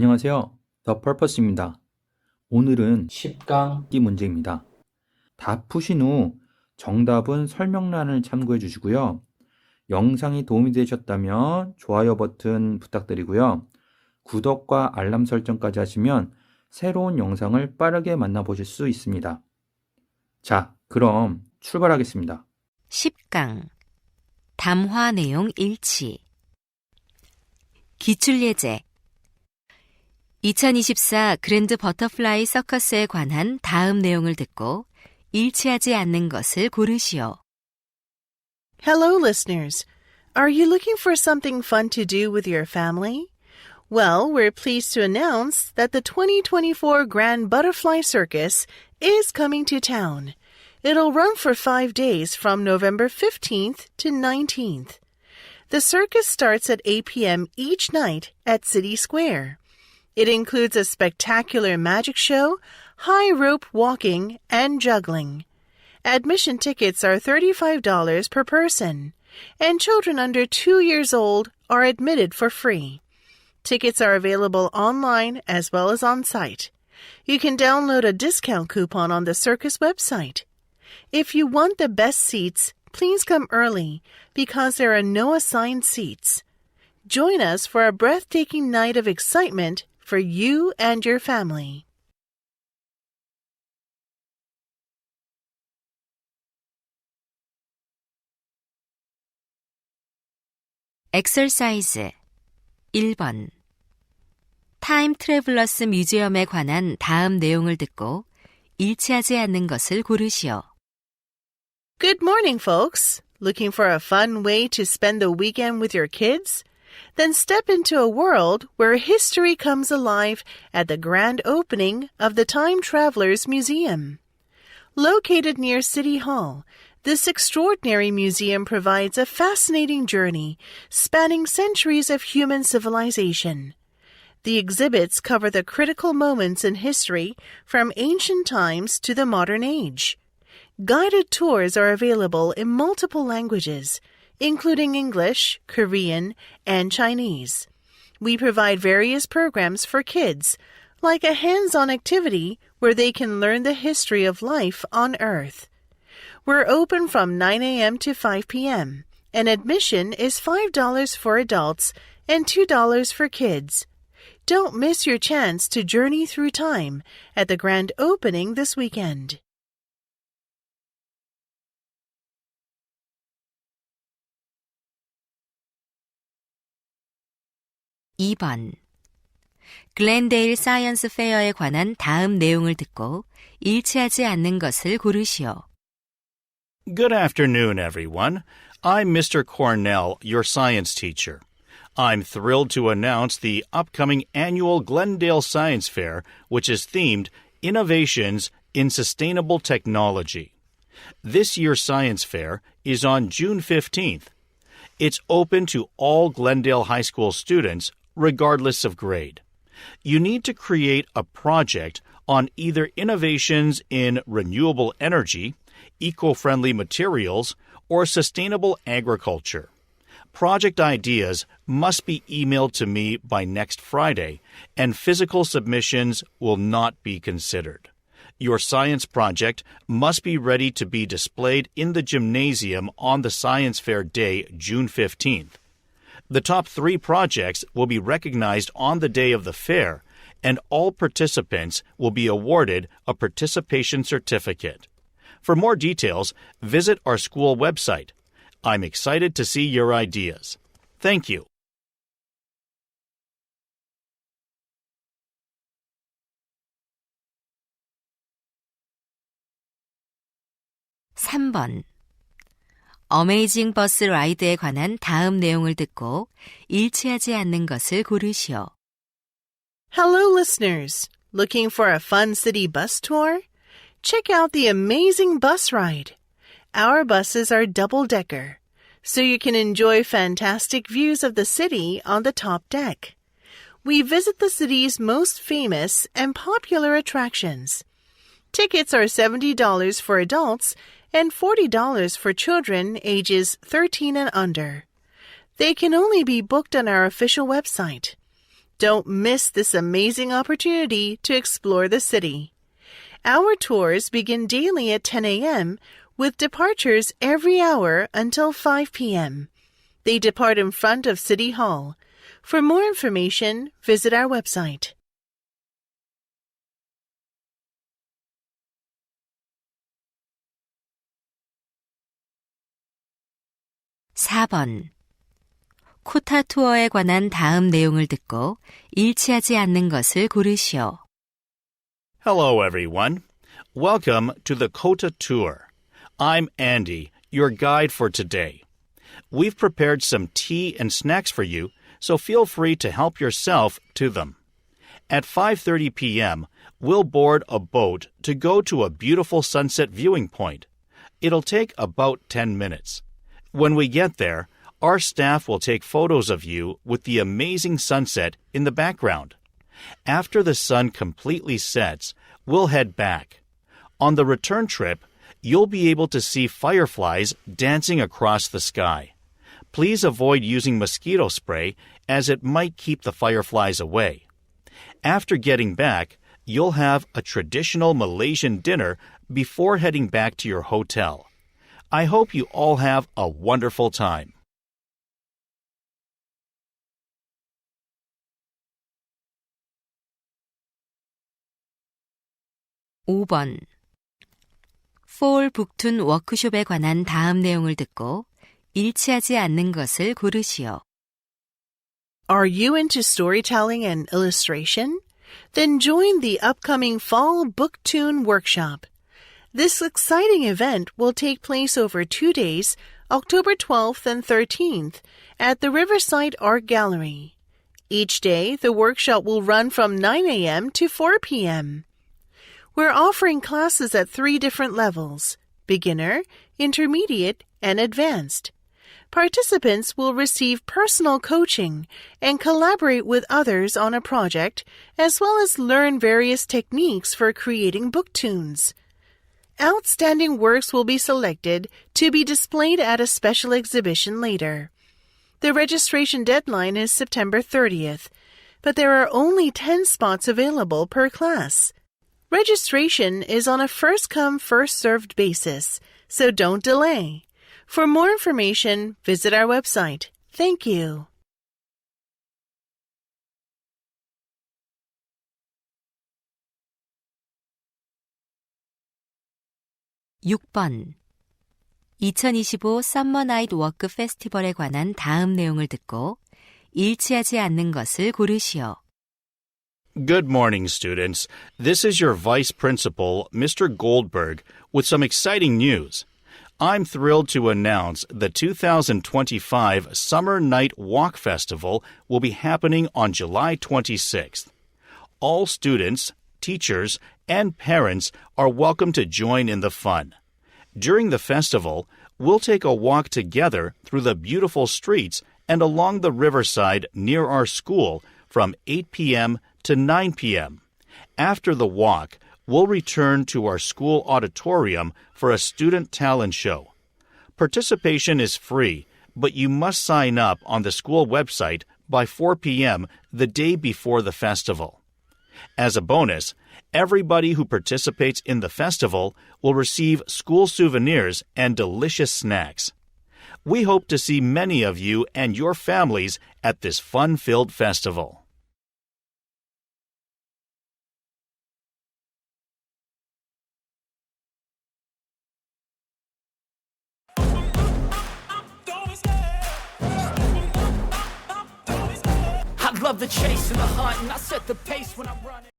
안녕하세요. 더 펄퍼스입니다. 오늘은 10강 기 문제입니다. 다 푸신 후 정답은 설명란을 참고해 주시고요. 영상이 도움이 되셨다면 좋아요 버튼 부탁드리고요. 구독과 알람 설정까지 하시면 새로운 영상을 빠르게 만나보실 수 있습니다. 자, 그럼 출발하겠습니다. 10강 담화 내용 일치 기출예제 2024 그랜드 버터플라이 서커스에 관한 다음 내용을 듣고 일치하지 않는 것을 고르시오. Hello, listeners. Are you looking for something fun to do with your family? Well, we're pleased to announce that the 2024 Grand Butterfly Circus is coming to town. It'll run for five days from November 15th to 19th. The circus starts at 8 p.m. each night at City Square. It includes a spectacular magic show, high rope walking, and juggling. Admission tickets are $35 per person, and children under two years old are admitted for free. Tickets are available online as well as on site. You can download a discount coupon on the circus website. If you want the best seats, please come early because there are no assigned seats. Join us for a breathtaking night of excitement for you and your family. 엑설사이즈 1번 타임 트래블러스 뮤지엄에 관한 다음 내용을 듣고 일치하지 않는 것을 고르시오. Good morning, folks. Looking for a fun way to spend the weekend with your kids? Then step into a world where history comes alive at the grand opening of the Time Travelers Museum. Located near City Hall, this extraordinary museum provides a fascinating journey spanning centuries of human civilization. The exhibits cover the critical moments in history from ancient times to the modern age. Guided tours are available in multiple languages, including English, Korean, and Chinese. We provide various programs for kids, like a hands on activity where they can learn the history of life on Earth. We're open from 9 a.m. to 5 p.m., and admission is $5 for adults and $2 for kids. Don't miss your chance to journey through time at the grand opening this weekend. 이 번 글렌데일 사이언스 페어에 관한 다음 내용을 듣고 일치하지 않는 것을 고르시오. Good afternoon, everyone. I'm Mr. Cornell, your science teacher. I'm thrilled to announce the upcoming annual Glendale Science Fair, which is themed Innovations in Sustainable Technology. This year's science fair is on June 15th. It's open to all Glendale High School students, regardless of grade. You need to create a project on either innovations in renewable energy, eco friendly materials, or sustainable agriculture. Project ideas must be emailed to me by next Friday, and physical submissions will not be considered. Your science project must be ready to be displayed in the gymnasium on the Science Fair Day, June 15th. The top three projects will be recognized on the day of the fair, and all participants will be awarded a participation certificate. For more details, visit our school website. I'm excited to see your ideas. Thank you. 삼번 어메이징 버스 라이드에 관한 다음 내용을 듣고 일치하지 않는 것을 고르시오. Hello, listeners. Looking for a fun city bus tour? Check out the amazing bus ride. Our buses are double decker, so you can enjoy fantastic views of the city on the top deck. We visit the city's most famous and popular attractions. Tickets are $70 for adults and $40 for children ages 13 and under. They can only be booked on our official website. Don't miss this amazing opportunity to explore the city. Our tours begin daily at 10 a.m. with departures every hour until 5 p.m. They depart in front of City Hall. For more information, visit our website. 사번 코타 투어에 관한 다음 내용을 듣고 일치하지 않는 것을 고르시오. Hello, everyone. Welcome to the Kota Tour. I'm Andy, your guide for today. We've prepared some tea and snacks for you, so feel free to help yourself to them. At 5:30 p.m., we'll board a boat to go to a beautiful sunset viewing point. It'll take about 10 minutes. When we get there, our staff will take photos of you with the amazing sunset in the background. After the sun completely sets, we'll head back. On the return trip, you'll be able to see fireflies dancing across the sky. Please avoid using mosquito spray as it might keep the fireflies away. After getting back, you'll have a traditional Malaysian dinner before heading back to your hotel. I hope you all have a wonderful time. 5번 폴 북툰 워크숍에 관한 다음 내용을 듣고 일치하지 않는 것을 고르시오. Are you into storytelling and illustration? Then join the upcoming Fall Booktune Workshop. This exciting event will take place over two days, October 12th and 13th, at the Riverside Art Gallery. Each day, the workshop will run from 9 a.m. to 4 p.m. We're offering classes at three different levels beginner, intermediate, and advanced. Participants will receive personal coaching and collaborate with others on a project, as well as learn various techniques for creating book tunes. Outstanding works will be selected to be displayed at a special exhibition later. The registration deadline is September 30th, but there are only 10 spots available per class. Registration is on a first come, first served basis, so don't delay. For more information, visit our website. Thank you. 육 번 2025 썸머 나이트 워크 페스티벌에 관한 다음 내용을 듣고 일치하지 않는 것을 고르시오. Good morning, students. This is your Vice Principal, Mr. Goldberg, with some exciting news. I'm thrilled to announce the 2025 Summer Night Walk Festival will be happening on July 26th. All students, teachers, and parents are welcome to join in the fun. During the festival, we'll take a walk together through the beautiful streets and along the riverside near our school from 8 p.m. to 9 p.m. After the walk, we'll return to our school auditorium for a student talent show. Participation is free, but you must sign up on the school website by 4 p.m. the day before the festival. As a bonus, everybody who participates in the festival will receive school souvenirs and delicious snacks. We hope to see many of you and your families at this fun filled festival. I love the chase and the hunt, and I set the pace when I'm running.